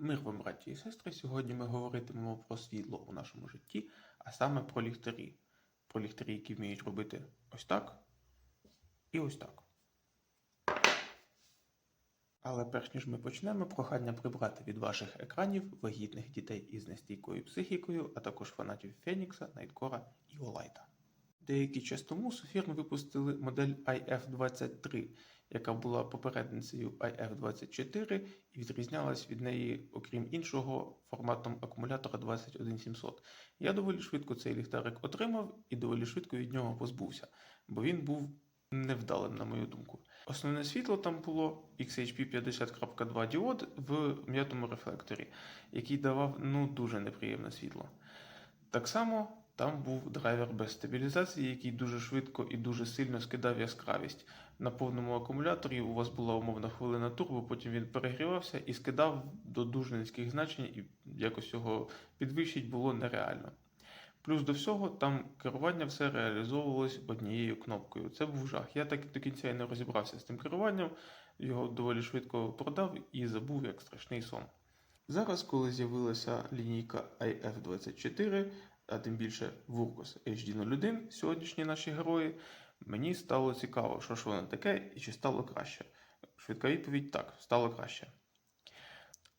Мир вам, браті і сестри. Сьогодні ми говоритимемо про світло у нашому житті, а саме про ліхтарі. Про ліхтарі, які вміють робити ось так і ось так. Але перш ніж ми почнемо, прохання прибрати від ваших екранів вагітних дітей із нестійкою психікою, а також фанатів Фенікса, Найткора і Олайта. Деякий час тому Софірн випустили модель IF23, яка була попередницею IF24 і відрізнялась від неї, окрім іншого, форматом акумулятора 21700. Я доволі швидко цей ліхтарик отримав і доволі швидко від нього позбувся, бо він був невдалим, на мою думку. Основне світло там було XHP 50.2 діод в м'ятому рефлекторі, який давав ну дуже неприємне світло. Так само там був драйвер без стабілізації, який дуже швидко і дуже сильно скидав яскравість. На повному акумуляторі у вас була умовна хвилина турбо, потім він перегрівався і скидав до дуже низьких значень, і якось його підвищити було нереально. Плюс до всього, там керування все реалізовувалось однією кнопкою. Це був жах. Я так до кінця і не розібрався з тим керуванням, його доволі швидко продав і забув як страшний сон. Зараз, коли з'явилася лінійка IF24, а тим більше Вуркос HD01, сьогоднішні наші герої, мені стало цікаво, що ж воно таке і чи стало краще. Швидка відповідь так, стало краще.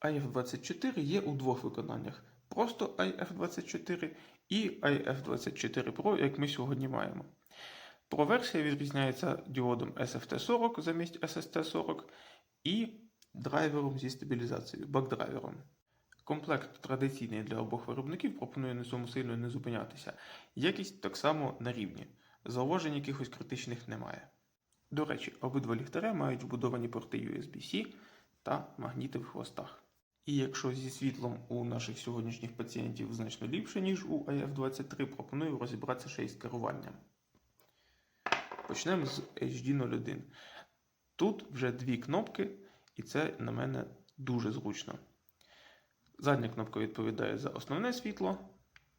IF24 є у двох виконаннях: просто IF24 і IF24 Pro, як ми сьогодні маємо. Pro версія відрізняється діодом SFT40 замість SST40 і драйвером зі стабілізацією, бакдрайвером. Комплект традиційний для обох виробників пропонує на цьому сильно не зупинятися. Якість так само на рівні. Зауважень якихось критичних немає. До речі, обидва ліхтаря мають вбудовані порти USB-C та магніти в хвостах. І якщо зі світлом у наших сьогоднішніх пацієнтів значно ліпше, ніж у IF23, пропоную розібратися ще й з керуванням. Почнемо з HD01. Тут вже дві кнопки, і це на мене дуже зручно. Задня кнопка відповідає за основне світло.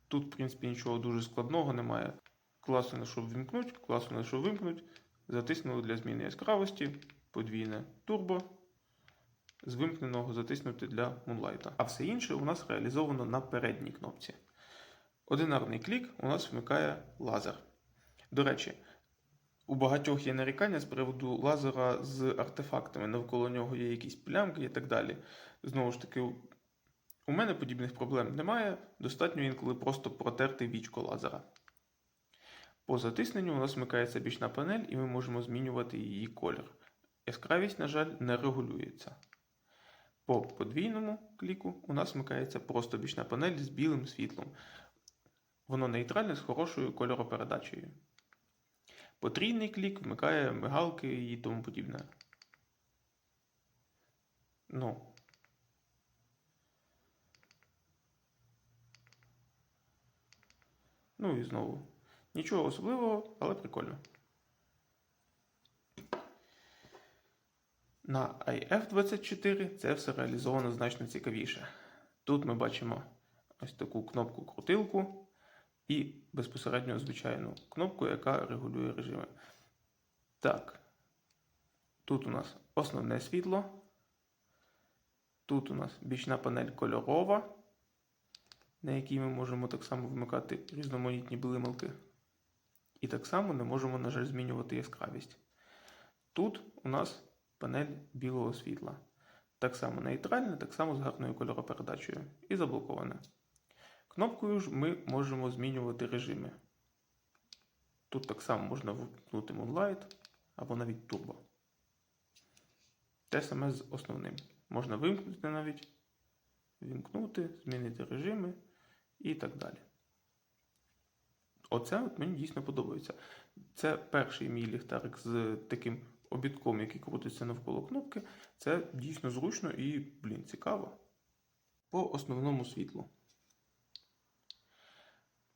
Тут, в принципі, нічого дуже складного немає. Класно, щоб вимкнути, класно, щоб вимкнути. Затиснули для зміни яскравості, подвійне турбо. З вимкненого затиснути для мунлайта. А все інше у нас реалізовано на передній кнопці. Одинарний клік у нас вмикає лазер. До речі, у багатьох є нарікання з приводу лазера з артефактами. Навколо нього є якісь плямки і так далі. Знову ж таки, у мене подібних проблем немає. Достатньо інколи просто протерти вічко лазера. По затисненню у нас вмикається бічна панель, і ми можемо змінювати її колір. Яскравість, на жаль, не регулюється. По подвійному кліку у нас вмикається просто бічна панель з білим світлом. Воно нейтральне з хорошою кольоропередачею. Потрійний клік вмикає мигалки і тому подібне. Ну. Ну і знову. Нічого особливого, але прикольно. На IF24 це все реалізовано значно цікавіше. Тут ми бачимо ось таку кнопку крутилку і безпосередньо звичайну кнопку, яка регулює режими. Так, тут у нас основне світло. Тут у нас бічна панель кольорова, на якій ми можемо так само вмикати різноманітні блималки. І так само не можемо, на жаль, змінювати яскравість. Тут у нас панель білого світла. Так само нейтральне, так само з гарною кольоропередачею і заблоковане. Кнопкою ж ми можемо змінювати режими. Тут так само можна вимкнути Moonlight або навіть Turbo. Те саме з основним. Можна вимкнути навіть, вімкнути, змінити режими і так далі. Оце от мені дійсно подобається. Це перший мій ліхтарик з таким обідком, який крутиться навколо кнопки. Це дійсно зручно і, блін, цікаво. По основному світлу.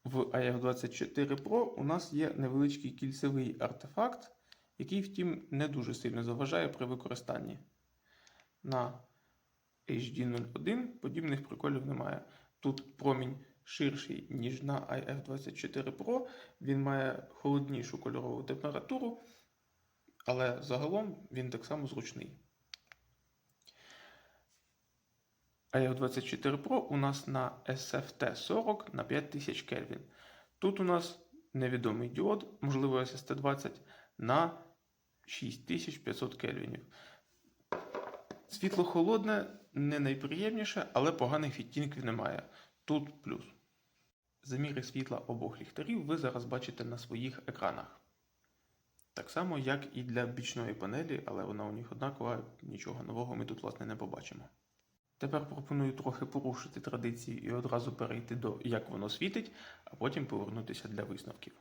В IF24 Pro у нас є невеличкий кільцевий артефакт, який, втім, не дуже сильно заважає при використанні. На HD01 подібних приколів немає. Тут промінь ширший, ніж на IF24 Pro, він має холоднішу кольорову температуру, але загалом він так само зручний. AF24 Pro у нас на SFT 40 на 5000 Кельвін. Тут у нас невідомий діод, можливо SST20, на 6500 Кельвінів. Світло холодне, не найприємніше, але поганих відтінків немає. Тут плюс. Заміри світла обох ліхтарів ви зараз бачите на своїх екранах. Так само, як і для бічної панелі, але вона у них однакова, нічого нового ми тут, власне, не побачимо. Тепер пропоную трохи порушити традиції і одразу перейти до як воно світить, а потім повернутися для висновків.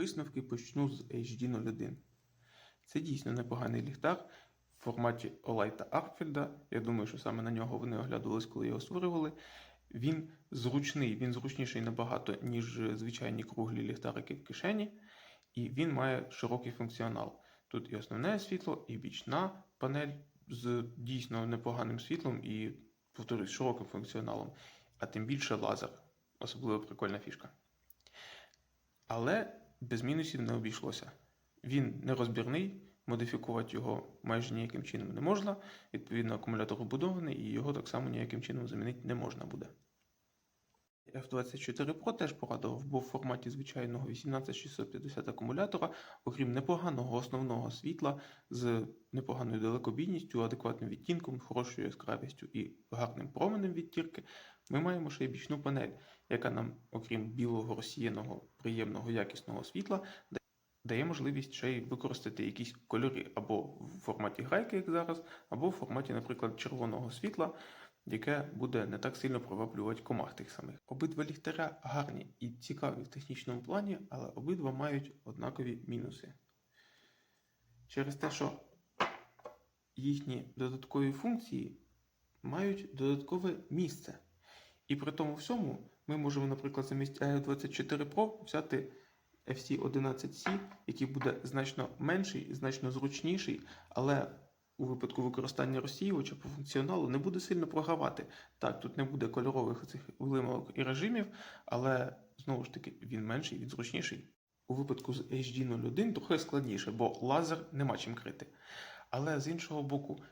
Висновки почну з HD01. Це дійсно непоганий ліхтар в форматі Олайта Аркфельда. Я думаю, що саме на нього вони оглядувались, коли його створювали. Він зручний, він зручніший набагато, ніж звичайні круглі ліхтарики в кишені, і він має широкий функціонал. Тут і основне світло, і бічна панель з дійсно непоганим світлом і, повторюсь, широким функціоналом, а тим більше лазер. Особливо прикольна фішка. Але без мінусів не обійшлося. Він нерозбірний, модифікувати його майже ніяким чином не можна. Відповідно, акумулятор вбудований і його так само ніяким чином замінити не можна буде. F24 Pro теж порадував, бо в форматі звичайного 18650 акумулятора, окрім непоганого основного світла з непоганою далекобійністю, адекватним відтінком, хорошою яскравістю і гарним променем відтірки, ми маємо ще й бічну панель, яка нам, окрім білого розсіяного, приємного якісного світла, дає можливість ще й використати якісь кольори або в форматі грайки, як зараз, або в форматі, наприклад, червоного світла, яке буде не так сильно приваблювати комах тих самих. Обидва ліхтаря гарні і цікаві в технічному плані, але обидва мають однакові мінуси. Через те, що їхні додаткові функції мають додаткове місце. І при тому всьому ми можемо, наприклад, замість AF24 Pro взяти FC11C, який буде значно менший, значно зручніший, але у випадку використання розсіювача по функціоналу не буде сильно програвати. Так, тут не буде кольорових цих вимовок і режимів, але знову ж таки він менший, він зручніший. У випадку з HD01 трохи складніше, бо лазер нема чим крити. Але з іншого боку,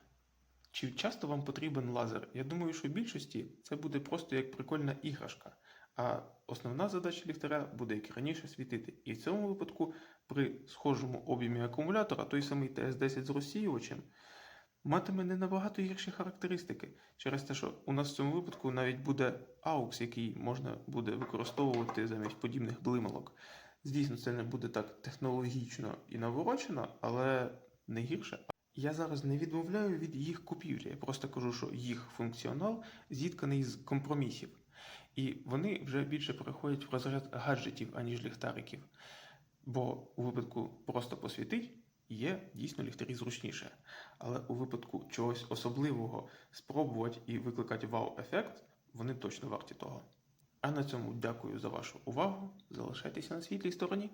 чи часто вам потрібен лазер? Я думаю, що в більшості це буде просто як прикольна іграшка. А основна задача ліхтаря буде, як раніше, світити. І в цьому випадку, при схожому об'ємі акумулятора, той самий TS10 з розсіювачем, матиме не набагато гірші характеристики, через те, що у нас в цьому випадку навіть буде AUX, який можна буде використовувати замість подібних блималок. Звісно, це не буде так технологічно і наворочено, але не гірше. Я зараз не відмовляю від їх купівлі. Я просто кажу, що їх функціонал зітканий з компромісів. І вони вже більше переходять в розряд гаджетів, аніж ліхтариків. Бо у випадку просто посвітить є дійсно ліхтарі зручніше. Але у випадку чогось особливого спробувати і викликати вау-ефект, вони точно варті того. А на цьому дякую за вашу увагу. Залишайтеся на світлій стороні.